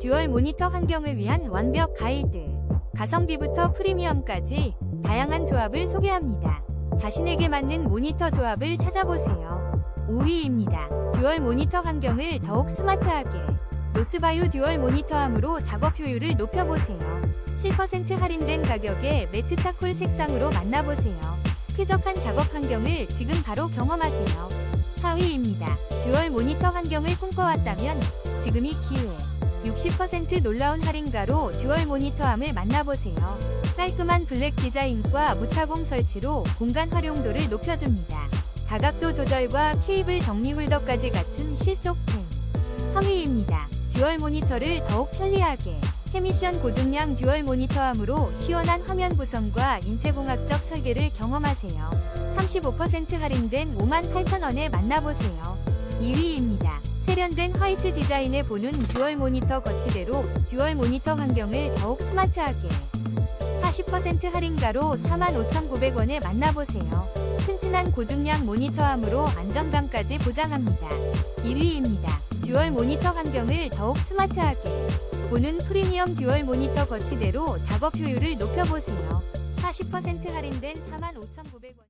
듀얼 모니터 환경을 위한 완벽 가이드. 가성비부터 프리미엄까지 다양한 조합을 소개합니다. 자신에게 맞는 모니터 조합을 찾아보세요. 5위입니다. 듀얼 모니터 환경을 더욱 스마트하게. 노스바이오 듀얼 모니터함으로 작업 효율을 높여보세요. 7% 할인된 가격에 매트 차콜 색상으로 만나보세요. 쾌적한 작업 환경을 지금 바로 경험하세요. 4위입니다. 듀얼 모니터 환경을 꿈꿔왔다면 지금이 기회. 60% 놀라운 할인가로 듀얼 모니터함을 만나보세요. 깔끔한 블랙 디자인과 무타공 설치로 공간 활용도를 높여줍니다. 다각도 조절과 케이블 정리 홀더까지 갖춘 실속템. 3위입니다. 듀얼 모니터를 더욱 편리하게. 해미션 고중량 듀얼 모니터함으로 시원한 화면 구성과 인체공학적 설계를 경험하세요. 35% 할인된 58,000원에 만나보세요. 2위입니다. 세련된 화이트 디자인을 보는 듀얼 모니터 거치대로 듀얼 모니터 환경을 더욱 스마트하게 40% 할인가로 45,900원에 만나보세요. 튼튼한 고중량 모니터함으로 안정감까지 보장합니다. 1위입니다. 듀얼 모니터 환경을 더욱 스마트하게 보는 프리미엄 듀얼 모니터 거치대로 작업 효율을 높여보세요. 40% 할인된 45,900원